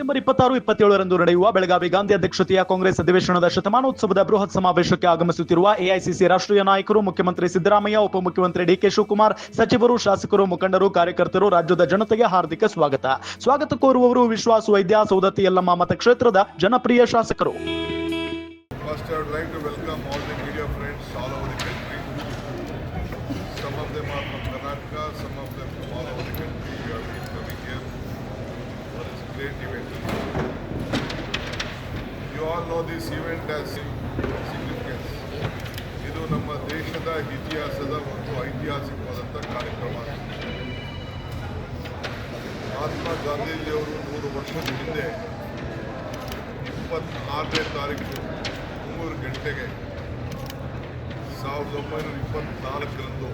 December ಇಪ್ಪತ್ತಾರು, ಇಪ್ಪತ್ತೇಳರಂದು ನಡೆಯುವ ಬೆಳಗಾವಿ ಗಾಂಧಿ ಅಧ್ಯಕ್ಷತೆಯ ಕಾಂಗ್ರೆಸ್ ಅಧಿವೇಶನದ ಶತಮಾನೋತ್ಸವದ ಬೃಹತ್ ಸಮಾವೇಶಕ್ಕೆ ಆಗಮಿಸುತ್ತಿರುವ ಎಐಸಿಸಿ ರಾಷ್ಟ್ರೀಯ ನಾಯಕರು, ಮುಖ್ಯಮಂತ್ರಿ ಸಿದ್ದರಾಮಯ್ಯ, ಉಪಮುಖ್ಯಮಂತ್ರಿ ಡಿಕೆ ಶಿವಕುಮಾರ್, ಸಚಿವರು, ಶಾಸಕರು, ಮುಖಂಡರು, ಕಾರ್ಯಕರ್ತರು, ರಾಜ್ಯದ ಜನತೆಗೆ ಹಾರ್ದಿಕ ಸ್ವಾಗತ. ಸ್ವಾಗತ ಕೋರುವವರು ವಿಶ್ವಾಸ ವೈದ್ಯ ಸೌದತ್ತಿ ಯಲ್ಲಮ್ಮ ಮತಕ್ಷೇತ್ರದ ಜನಪ್ರಿಯ ಶಾಸಕರು. Great event. You all know this event has significance. ಇದು ನಮ್ಮ ದೇಶದ ಇತಿಹಾಸದ ಒಂದು ಐತಿಹಾಸಿಕವಾದಂಥ ಕಾರ್ಯಕ್ರಮ ಮಹಾತ್ಮ ಗಾಂಧೀಜಿಯವರು ನೂರು ವರ್ಷದ ಹಿಂದೆ ಇಪ್ಪತ್ತಾರನೇ ತಾರೀಕು ಮೂರು ಗಂಟೆಗೆ ಸಾವಿರದ ಒಂಬೈನೂರ ಇಪ್ಪತ್ತ್ನಾಲ್ಕರಂದು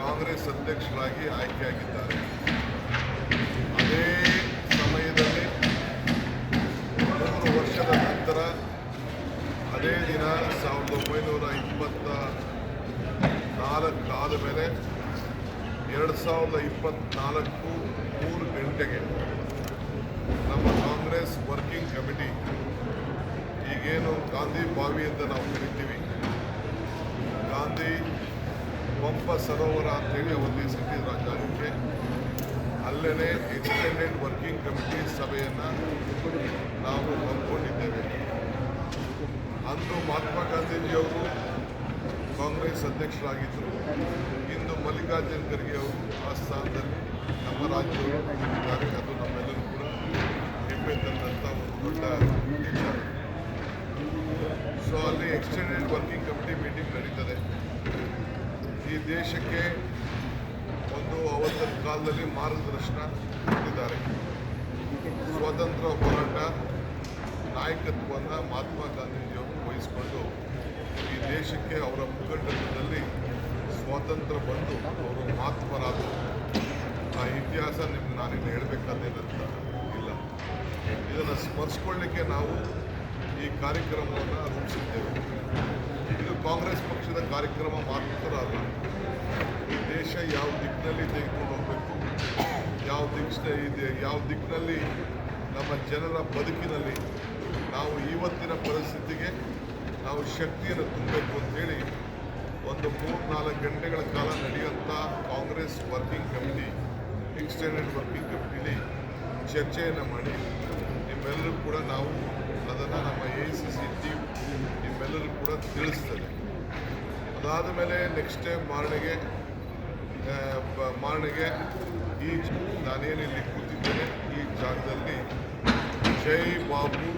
ಕಾಂಗ್ರೆಸ್ ಅಧ್ಯಕ್ಷರಾಗಿ ಆಯ್ಕೆಯಾಗಿದ್ದಾರೆ ಅದೇ ಸಮಯದಲ್ಲಿ ಮೂರು ವರ್ಷದ ನಂತರ ಅದೇ ದಿನ ಸಾವಿರದ ಒಂಬೈನೂರ ಇಪ್ಪತ್ತ ನಾಲ್ಕಾದ ಮೇಲೆ ಎರಡು ಸಾವಿರದ ಇಪ್ಪತ್ತ್ನಾಲ್ಕು ಮೂರು ಗಂಟೆಗೆ ನಮ್ಮ ಕಾಂಗ್ರೆಸ್ ವರ್ಕಿಂಗ್ ಕಮಿಟಿ, ಈಗೇನು ಗಾಂಧಿ ಬಾವಿ ಅಂತ ನಾವು ಕರಿತೀವಿ, ಗಾಂಧಿ ಪಂಪ ಸರೋವರ ಅಂತೇಳಿ ಒಂದು ಆ ಜಾಗಕ್ಕೆ ಅಲ್ಲೇ ಎಕ್ಸ್ಟೆಂಡೆಡ್ ವರ್ಕಿಂಗ್ ಕಮಿಟಿ ಸಭೆಯನ್ನು ನಾವು ಹಮ್ಮಿಕೊಂಡಿದ್ದೇವೆ. ಅಂದು ಮಹಾತ್ಮ ಗಾಂಧೀಜಿಯವರು ಕಾಂಗ್ರೆಸ್ ಅಧ್ಯಕ್ಷರಾಗಿದ್ದರು. ಇಂದು ಮಲ್ಲಿಕಾರ್ಜುನ ಖರ್ಗೆ ಅವರು ಆ ಸ್ಥಾನದಲ್ಲಿ ನಮ್ಮ ರಾಜ್ಯವರು ಇದ್ದಾರೆ. ಅದು ನಮ್ಮೆಲ್ಲರೂ ಕೂಡ ಹೆಮ್ಮೆ ತಂದಂಥ ಒಂದು ದೊಡ್ಡ ವಿಚಾರ. ಸೊ ಅಲ್ಲಿ ಎಕ್ಸ್ಟೆಂಡೆಡ್ ವರ್ಕಿಂಗ್ ಕಮಿಟಿ ಮೀಟಿಂಗ್ ನಡೀತದೆ. ಈ ದೇಶಕ್ಕೆ ಒಂದು ಅವತ್ತಿನ ಕಾಲದಲ್ಲಿ ಮಾರ್ಗದರ್ಶನ ಕೊಟ್ಟಿದ್ದಾರೆ. ಸ್ವಾತಂತ್ರ್ಯ ಹೋರಾಟ ನಾಯಕತ್ವವನ್ನು ಮಹಾತ್ಮ ಈ ದೇಶಕ್ಕೆ ಅವರ ಮುಖಂಡತ್ವದಲ್ಲಿ ಸ್ವಾತಂತ್ರ್ಯ ಬಂದು ಅವರು ಮಹಾತ್ಮರಾದರು. ಆ ಇತಿಹಾಸ ನಿಮ್ಗೆ ನಾನಿಲ್ಲಿ ಹೇಳಬೇಕಾದೇನಂತ ಇಲ್ಲ. ಇದನ್ನು ಸ್ಮರಿಸ್ಕೊಳ್ಳಿಕ್ಕೆ ನಾವು ಈ ಕಾರ್ಯಕ್ರಮವನ್ನು ರೂಪಿಸಿದ್ದೇವೆ. ಇದು ಕಾಂಗ್ರೆಸ್ ಪಕ್ಷದ ಕಾರ್ಯಕ್ರಮ ಮಾತ್ರ ಅಲ್ಲ. ಈ ದೇಶ ಯಾವ ದಿಕ್ಕಿನಲ್ಲಿ ತೆಗೆದುಕೊಂಡು ಹೋಗಬೇಕು. ಯಾವ ದಿಕ್ಕಿನ ಇದೆ, ಯಾವ ದಿಕ್ಕಿನಲ್ಲಿ ನಮ್ಮ ಜನರ ಬದುಕಿನಲ್ಲಿ ನಾವು ಇವತ್ತಿನ ಪರಿಸ್ಥಿತಿಗೆ ನಾವು ಶಕ್ತಿಯನ್ನು ತುಂಬಬೇಕು ಅಂತೇಳಿ ಒಂದು ಮೂರು ನಾಲ್ಕು ಗಂಟೆಗಳ ಕಾಲ ನಡೆಯುವಂಥ Congress working committee extended working ಕಮಿಟಿಲಿ ಚರ್ಚೆಯನ್ನು ಮಾಡಿ, ನಿಮ್ಮೆಲ್ಲರೂ ಕೂಡ ನಾವು ಅದನ್ನು ನಮ್ಮ ಎ ಸಿ ಸಿ ಟೀಮ್ ನಿಮ್ಮೆಲ್ಲರೂ ಕೂಡ ತಿಳಿಸ್ತದೆ. ಅದಾದ ಮೇಲೆ ನೆಕ್ಸ್ಟ್ ಟೈಮ್ ಮಾರ್ನೆಗೆ ಮಾರ್ನೆಗೆ ಈ ನಾನೇನು ಇಲ್ಲಿ ಕೂತಿದ್ದೇನೆ, ಈ ಜಾಗದಲ್ಲಿ ಜೈ ಬಾಬು,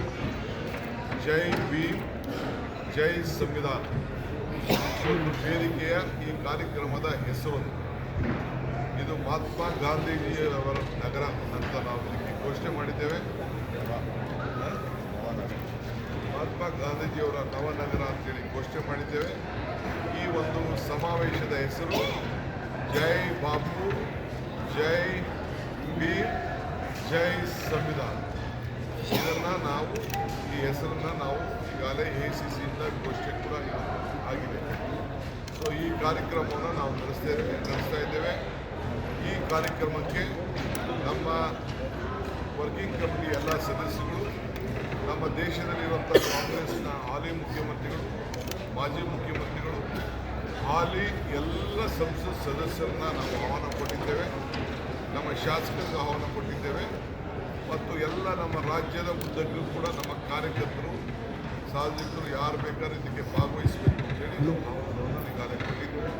ಜೈ ಭೀಮ್. ಜೈ ಸಂವಿಧಾನ ವೇದಿಕೆಯ ಈ ಕಾರ್ಯಕ್ರಮದ ಹೆಸರು ಇದು ಮಹಾತ್ಮ ಗಾಂಧೀಜಿಯವರ ನಗರ ಅಂತ ನಾವು ಇಲ್ಲಿ ಘೋಷಣೆ ಮಾಡಿದ್ದೇವೆ. ಮಹಾತ್ಮ ಗಾಂಧೀಜಿಯವರ ನವನಗರ ಅಂತೇಳಿ ಘೋಷಣೆ ಮಾಡಿದ್ದೇವೆ. ಈ ಒಂದು ಸಮಾವೇಶದ ಹೆಸರು ಜೈ ಬಾಪು, ಜೈ ಭೀಮ್, ಜೈ ಸಂವಿಧಾನ. ನಾವು ಈ ಹೆಸರನ್ನು ನಾವು ಈಗಾಗಲೇ ಎ ಸಿ ಸಿಯಿಂದ ಘೋಷಣೆ ಕೂಡ ಆಗಿದೆ. ಸೊ ಈ ಕಾರ್ಯಕ್ರಮವನ್ನು ನಾವು ನಡೆಸ್ತೇವೆ ನಡೆಸ್ತಾ ಇದ್ದೇವೆ. ಈ ಕಾರ್ಯಕ್ರಮಕ್ಕೆ ನಮ್ಮ ವರ್ಕಿಂಗ್ ಕಮಿಟಿ ಎಲ್ಲ ಸದಸ್ಯರು, ನಮ್ಮ ದೇಶದಲ್ಲಿರುವಂಥ ಕಾಂಗ್ರೆಸ್ನ ಹಾಲಿ ಮುಖ್ಯಮಂತ್ರಿಗಳು, ಮಾಜಿ ಮುಖ್ಯಮಂತ್ರಿಗಳು, ಹಾಲಿ ಎಲ್ಲ ಸಂಸತ್ ಸದಸ್ಯರನ್ನ ನಾವು ಆಹ್ವಾನ ಕೊಟ್ಟಿದ್ದೇವೆ. ನಮ್ಮ ಶಾಸಕರಿಗೆ ಆಹ್ವಾನ ಕೊಟ್ಟಿದ್ದೇವೆ. ಮತ್ತು ಎಲ್ಲ ನಮ್ಮ ರಾಜ್ಯದ ಉದ್ದಕ್ಕೂ ಕೂಡ ನಮ್ಮ ಕಾರ್ಯಕರ್ತರು ಸಾರ್ವಜನಿಕರು ಯಾರು ಬೇಕಾದ್ರೂ ಇದಕ್ಕೆ ಭಾಗವಹಿಸಬೇಕು ಅಂತೇಳಿ ನಾವು ಈಗಾಗಲೇ ಕೊಟ್ಟಿದ್ದೇವೆ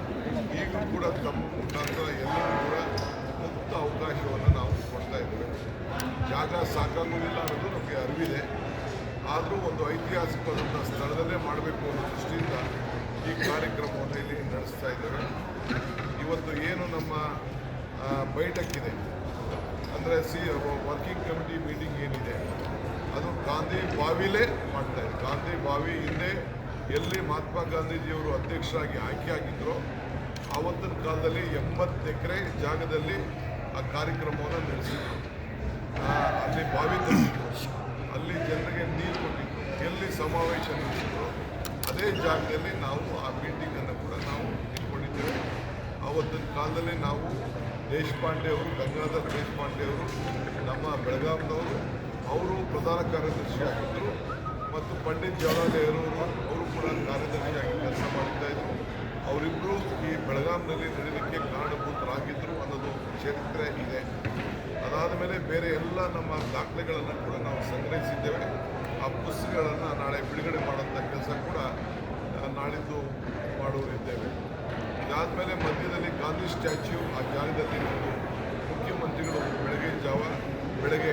ಈಗಲೂ ಕೂಡ ತಮ್ಮ ಮುಖಾಂತರ ಎಲ್ಲರೂ ಕೂಡ ಮುಕ್ತ ಅವಕಾಶವನ್ನು ನಾವು ಕೊಡ್ತಾ ಇದ್ದೇವೆ. ಜಾಗ ಸಾಕಾಗುವುದಿಲ್ಲ ಅನ್ನೋದು ನಮಗೆ ಅರಿವಿದೆ. ಆದರೂ ಒಂದು ಐತಿಹಾಸಿಕವಾದಂಥ ಸ್ಥಳದಲ್ಲೇ ಮಾಡಬೇಕು ಅನ್ನೋ ದೃಷ್ಟಿಯಿಂದ ಈ ಕಾರ್ಯಕ್ರಮವನ್ನು ಇಲ್ಲಿ ನಡೆಸ್ತಾ ಇದ್ದೇವೆ. ಇವತ್ತು ಏನು ನಮ್ಮ ಬೈಠಕ್ಕಿದೆ ಅಂದರೆ ಸಿ ವರ್ಕಿಂಗ್ ಕಮಿಟಿ ಮೀಟಿಂಗ್ ಏನಿದೆ, ಅದು ಗಾಂಧಿ ಬಾವಿಲೇ ಮಾಡ್ತಾ ಇದೆ. ಗಾಂಧಿ ಬಾವಿ ಹಿಂದೆ ಎಲ್ಲಿ ಮಹಾತ್ಮ ಗಾಂಧೀಜಿಯವರು ಅಧ್ಯಕ್ಷರಾಗಿ ಆಯ್ಕೆ ಆಯ್ಕೆಯಾಗಿದ್ದರೋ ಆವತ್ತಿನ ಕಾಲದಲ್ಲಿ ಎಂಬತ್ತು ಎಕರೆ ಜಾಗದಲ್ಲಿ ಆ ಕಾರ್ಯಕ್ರಮವನ್ನು ನಡೆಸಿದ್ರು. ಅಲ್ಲಿ ಬಾವಿ ಅಲ್ಲಿ ಜನರಿಗೆ ನೀರು ಕೊಟ್ಟಿದ್ರು. ಎಲ್ಲಿ ಸಮಾವೇಶ ನಡೆಸಿದ್ರು, ಅದೇ ಜಾಗದಲ್ಲಿ ನಾವು ಆ ಇಟ್ಕೊಂಡಿದ್ದೇವೆ ಆವತ್ತಿನ ಕಾಲದಲ್ಲಿ ನಾವು ದೇಶಪಾಂಡೆ ಅವರು, ಗಂಗಾಧರ್ ದೇಶಪಾಂಡೆ ಅವರು, ನಮ್ಮ ಬೆಳಗಾಂದವರು ಅವರು ಪ್ರಧಾನ ಕಾರ್ಯದರ್ಶಿಯಾಗಿದ್ದರು ಮತ್ತು ಪಂಡಿತ್ ಜವಾಹರ್ಲಾಲ್ ನೆಹರು ಅವರು ಕೂಡ ಕಾರ್ಯದರ್ಶಿಯಾಗಿ ಕೆಲಸ ಮಾಡ್ತಾ ಇದ್ರು. ಅವರಿಬ್ಬರು ಈ ಬೆಳಗಾಂನಲ್ಲಿ ನಡೀಲಿಕ್ಕೆ ಕಾರಣಭೂತರಾಗಿದ್ದರು ಅನ್ನೋದು ಚರಿತ್ರೆ ಇದೆ. ಅದಾದ ಮೇಲೆ ಬೇರೆ ಎಲ್ಲ ನಮ್ಮ ದಾಖಲೆಗಳನ್ನು ಕೂಡ ನಾವು ಸಂಗ್ರಹಿಸಿದ್ದೇವೆ. ಆ ಪುಸ್ತಕಗಳನ್ನು ನಾಳೆ ಬಿಡುಗಡೆ ಮಾಡೋಂಥ ಕೆಲಸ ಕೂಡ ನಾಳಿದ್ದು ಮಾಡುವರಿದ್ದೇವೆ ಇದಾದಮೇಲೆ ಮಧ್ಯದಲ್ಲಿ ಗಾಂಧಿ ಸ್ಟ್ಯಾಚ್ಯೂ ಆ ಜಾಗದಲ್ಲಿ ಮುಖ್ಯಮಂತ್ರಿಗಳು ಬೆಳಗ್ಗೆ ಜಾವ, ಬೆಳಗ್ಗೆ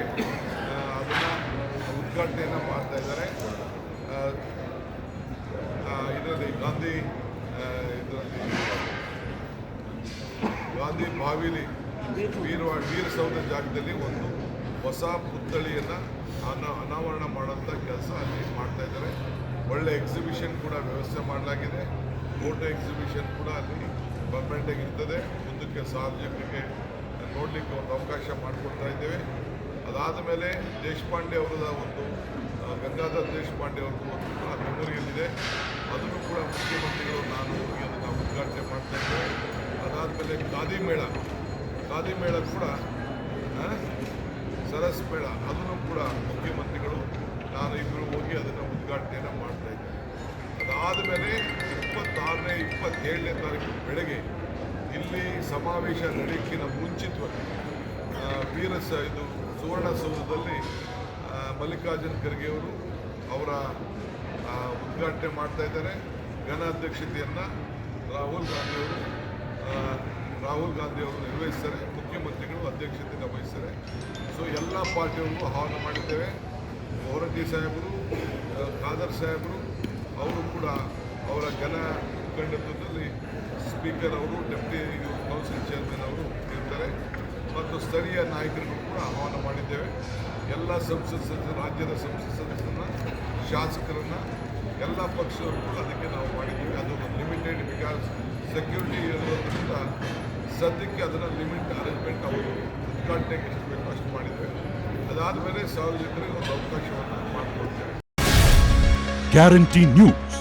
ಅದನ್ನು ಉದ್ಘಾಟನೆಯನ್ನು ಮಾಡ್ತಾ ಇದ್ದಾರೆ. ಇದರಲ್ಲಿ ಗಾಂಧಿ ಇದರಲ್ಲಿ ಗಾಂಧಿ ಬಾವಿಲಿ ವೀರವಾ ವೀರಸೌಧ ಜಾಗದಲ್ಲಿ ಒಂದು ಹೊಸ ಪುತ್ಥಳಿಯನ್ನು ಅನ, ಅನಾವರಣ ಮಾಡೋಂಥ ಕೆಲಸ ಅಲ್ಲಿ ಮಾಡ್ತಾ ಇದ್ದಾರೆ. ಒಳ್ಳೆ ಎಕ್ಸಿಬಿಷನ್ ಕೂಡ ವ್ಯವಸ್ಥೆ ಮಾಡಲಾಗಿದೆ. ಫೋಟೋ ಎಕ್ಸಿಬಿಷನ್ ಕೂಡ ಅಲ್ಲಿ ಪರ್ಮನೆಂಟಾಗಿ ಇರ್ತದೆ. ಮುಂದಕ್ಕೆ ಸಾರ್ವಜನಿಕರಿಗೆ ನೋಡಲಿಕ್ಕೆ ಒಂದು ಅವಕಾಶ ಮಾಡಿಕೊಡ್ತಾ ಇದ್ದೇವೆ. ಅದಾದ ಮೇಲೆ ದೇಶಪಾಂಡೆ ಅವರದ ಒಂದು ಗಂಗಾಧರ್ ದೇಶಪಾಂಡೆ ಅವ್ರದ್ದು ಒಂದು ಕೂಡ ಮೆಮೊರಿಯಲ್ ಇದೆ ಅದನ್ನು ಕೂಡ ಮುಖ್ಯಮಂತ್ರಿಗಳು ನಾನು ಹೋಗಿ ಅದನ್ನು ಉದ್ಘಾಟನೆ ಮಾಡ್ತಾ ಇದ್ದೇವೆ. ಅದಾದಮೇಲೆ ಖಾದಿ ಮೇಳ ಖಾದಿ ಮೇಳ ಕೂಡ ಸರಸ್ ಮೇಳ, ಅದನ್ನು ಕೂಡ ಮುಖ್ಯಮಂತ್ರಿಗಳು, ನಾನು ಇಬ್ಬರು ಹೋಗಿ ಅದನ್ನು ಉದ್ಘಾಟನೆಯನ್ನು ಮಾಡ್ತಾ ಇದ್ದೇನೆ ಅದಾದ ಮೇಲೆ ಇಪ್ಪತ್ತಾರನೇ, ಇಪ್ಪತ್ತೇಳನೇ ತಾರೀಕು ಬೆಳಗ್ಗೆ ಇಲ್ಲಿ ಸಮಾವೇಶ ನಡೆಯಕ್ಕಿಂತ ಮುಂಚಿತವಾಗಿ ವೀರಸ ಇದು ಸುವರ್ಣಸೌಧದಲ್ಲಿ ಸೌಧದಲ್ಲಿ ಮಲ್ಲಿಕಾರ್ಜುನ್ ಖರ್ಗೆ ಅವರು ಉದ್ಘಾಟನೆ ಮಾಡ್ತಾ ಇದ್ದಾರೆ. ಘನ ಅಧ್ಯಕ್ಷತೆಯನ್ನು ರಾಹುಲ್ ಗಾಂಧಿಯವರು ರಾಹುಲ್ ಗಾಂಧಿಯವರು ನಿರ್ವಹಿಸ್ತಾರೆ. ಮುಖ್ಯಮಂತ್ರಿಗಳು ಅಧ್ಯಕ್ಷತೆಯನ್ನು ವಹಿಸ್ತಾರೆ. ಸೊ ಎಲ್ಲ ಪಾರ್ಟಿಯವ್ರಿಗೂ ಆಹ್ವಾನ ಮಾಡಿದ್ದೇವೆ. ಹೊರಟ್ಟಿ ಸಾಹೇಬರು ಖಾದರ್ ಸಾಹೇಬರು, ಅವರು ಕೂಡ ಅವರ ಘನ ಮುಖಂಡತ್ವದಲ್ಲಿ ಸ್ಪೀಕರ್ ಅವರು, ಡೆಪ್ಟಿ ಕೌನ್ಸಿಲ್ ಚೇರ್ಮನ್ ಅವರು ಇರ್ತಾರೆ. ಮತ್ತು ಸ್ಥಳೀಯ ನಾಯಕರನ್ನು ಕೂಡ ಆಹ್ವಾನ ಮಾಡಿದ್ದೇವೆ. ಎಲ್ಲ ಸಂಸತ್ ಸದಸ್ಯರು, ರಾಜ್ಯದ ಸಂಸತ್ ಸದಸ್ಯರನ್ನ, ಶಾಸಕರನ್ನು, ಎಲ್ಲ ಪಕ್ಷದವರು ಕೂಡ ಅದಕ್ಕೆ ನಾವು ಮಾಡಿದ್ದೀವಿ. ಅದು ಲಿಮಿಟೆಡ್ ಬಿಕಾಸ್ ಸೆಕ್ಯೂರಿಟಿ ಇರೋದ್ರಿಂದ ಸದ್ಯಕ್ಕೆ ಅದನ್ನು ಲಿಮಿಟ್ ಅರೇಂಜ್ಮೆಂಟ್ ಅವರು ಉದ್ಘಾಟನೆಗೆ ಎಷ್ಟು ಅಷ್ಟು ಮಾಡಿದ್ದೇವೆ. ಅದಾದಮೇಲೆ ಸಾರ್ವಜನಿಕರಿಗೆ ಒಂದು ಅವಕಾಶವನ್ನು ಮಾಡಿಕೊಡ್ತೇವೆ. Guarantee news